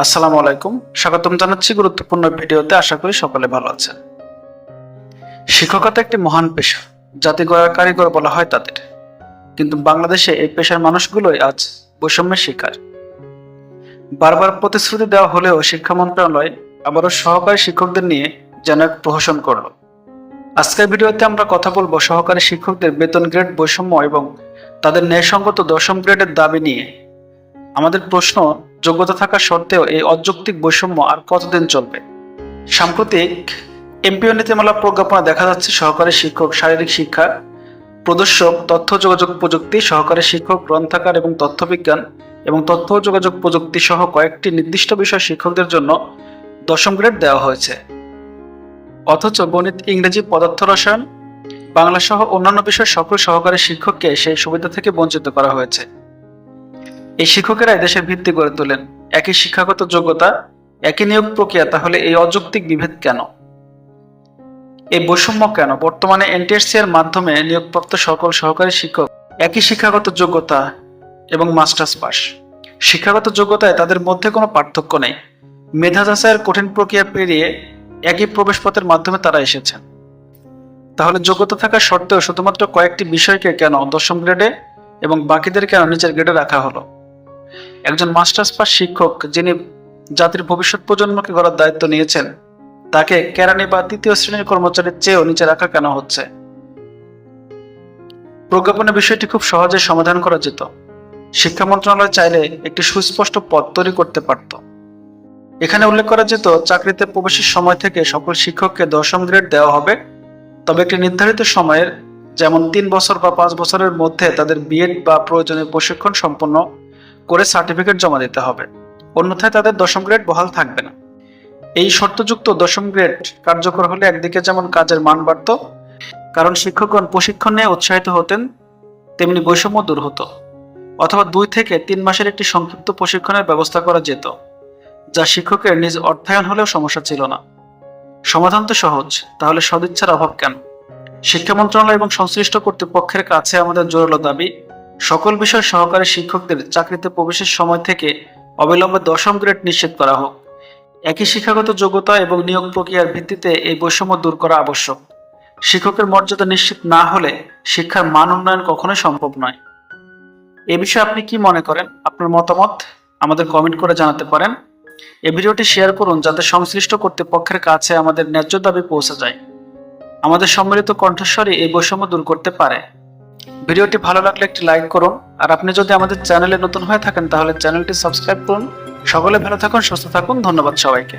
আসসালামু আলাইকুম। স্বাগতম জানাচ্ছি গুরুত্বপূর্ণ ভিডিওতে। আশা করি সকলে ভালো আছেন। শিক্ষকতা একটি মহান পেশা জাতি গড়ার কারিগর বলা হয় তাদের। কিন্তু বাংলাদেশে এই পেশার মানুষগুলোই আজ বৈষম্যের শিকার। বারবার প্রতিশ্রুতি দেওয়া হলেও শিক্ষা মন্ত্রণালয় আবারও সহকারী শিক্ষকদের নিয়ে যেন এক প্রহসন করল। আজকের ভিডিওতে আমরা কথা বলব সহকারী শিক্ষকদের বেতন গ্রেড বৈষম্য এবং তাদের ন্যায়সঙ্গত দশম গ্রেডের দাবি নিয়ে। আমাদের প্রশ্ন, যোগ্যতা থাকা সত্ত্বেও এই অযৌক্তিক বৈষম্য আর কতদিন চলবে? সাম্প্রতিক এমপিও নীতিমালা প্রজ্ঞাপনা দেখা যাচ্ছে সহকারী শিক্ষক, শারীরিক শিক্ষা, প্রদর্শক, তথ্য যোগাযোগ প্রযুক্তি, সহকারী শিক্ষক, গ্রন্থাগার এবং তথ্য বিজ্ঞান এবং তথ্য যোগাযোগ প্রযুক্তি সহ কয়েকটি নির্দিষ্ট বিষয় শিক্ষকদের জন্য দশম গ্রেড দেওয়া হয়েছে। অথচ গণিত, ইংরেজি, পদার্থ রসায়ন বাংলা সহ অন্যান্য বিষয় সকল সহকারী শিক্ষককে সেই সুবিধা থেকে বঞ্চিত করা হয়েছে। এই শিক্ষকেরা দেশের ভিত্তি গড়ে তোলেন। একই শিক্ষাগত যোগ্যতা, একই নিয়োগ প্রক্রিয়া, তাহলে এই অযৌক্তিক বিভেদ কেন? এই বৈষম্য কেন? বর্তমানে এনটিএসসি এর মাধ্যমে নিয়োগপ্রাপ্ত সকল সহকারী শিক্ষক একই শিক্ষাগত যোগ্যতা এবং মাস্টার্স পাস। শিক্ষাগত যোগ্যতায় তাদের মধ্যে কোনো পার্থক্য নেই। মেধা যাচাইয়ের কঠিন প্রক্রিয়া পেরিয়ে একই প্রবেশপথের মাধ্যমে তারা এসেছেন। তাহলে যোগ্যতা থাকা সত্ত্বেও শুধুমাত্র কয়েকটি বিষয়কে কেন দশম গ্রেডে এবং বাকিদের কেন নিচের গ্রেডে রাখা হলো? একজন মাস্টার্স পাস শিক্ষক যিনি জাতির ভবিষ্যৎ প্রজন্মকে গড়ার দায়িত্ব নিয়েছেন, তাকে কেরানি বা তৃতীয় শ্রেণির কর্মচারীর চেয়েও নিচে রাখা কেন হচ্ছে? প্রজ্ঞাপনের বিষয়টি খুব সহজে সমাধান করা যেত। শিক্ষা মন্ত্রণালয় চাইলে একটি সুস্পষ্ট পথ তৈরি করতে পারত। এখানে উল্লেখ করা যেত, চাকরিতে প্রবেশের সময় থেকে সকল শিক্ষককে দশম গ্রেড দেওয়া হবে, তবে একটি নির্ধারিত সময়ের, যেমন তিন বছর বা পাঁচ বছরের মধ্যে তাদের বিএড বা প্রয়োজনীয় প্রশিক্ষণ সম্পন্ন করে সার্টিফিকেট জমা দিতে হবে। অন্যথায় তাদের দশম গ্রেড বহাল থাকবে না। এই শর্তযুক্ত দশম গ্রেড কার্যকর হলে একদিকে যেমন কাজের মান বাড়ত, কারণ শিক্ষকগণ প্রশিক্ষণ নিয়ে উৎসাহিত হতেন, তেমনি বৈষম্য দূর হতো, অথবা দুই থেকে তিন মাসের একটি সংক্ষিপ্ত প্রশিক্ষণের ব্যবস্থা করা যেত, যা শিক্ষকের নিজ অর্থায়ন হলেও সমস্যা ছিল না। সমাধান তো সহজ, তাহলে সদিচ্ছার অভাব কেন? শিক্ষা মন্ত্রণালয় এবং সংশ্লিষ্ট কর্তৃপক্ষের কাছে আমাদের জোরালো দাবি সকল বিষয় সহকারী শিক্ষকদের চাকরিতে প্রবেশের সময় থেকে অবিলম্বে দশম গ্রেড নিশ্চিত করা হোক। একই শিক্ষাগত যোগ্যতা এবং নিয়োগ প্রক্রিয়ার ভিত্তিতে এই বৈষম্য দূর করা আবশ্যক। শিক্ষকের মর্যাদা নিশ্চিত না হলে শিক্ষার মান উন্নয়ন কখনোই সম্ভব নয়। এ বিষয়ে আপনি কি মনে করেন? আপনার মতামত আমাদের কমেন্ট করে জানাতে পারেন। এ ভিডিওটি শেয়ার করুন যাতে সংশ্লিষ্ট কর্তৃপক্ষের কাছে আমাদের ন্যায্য দাবি পৌঁছে যায়। আমাদের সম্মিলিত কণ্ঠস্বরে এই বৈষম্য দূর করতে পারে। ভিডিওটি ভালো লাগলে একটি লাইক করুন। আর আপনি যদি আমাদের চ্যানেলে নতুন হয়ে থাকেন, তাহলে চ্যানেলটি সাবস্ক্রাইব করুন। সকলে ভালো থাকুন, সুস্থ থাকুন। ধন্যবাদ সবাইকে।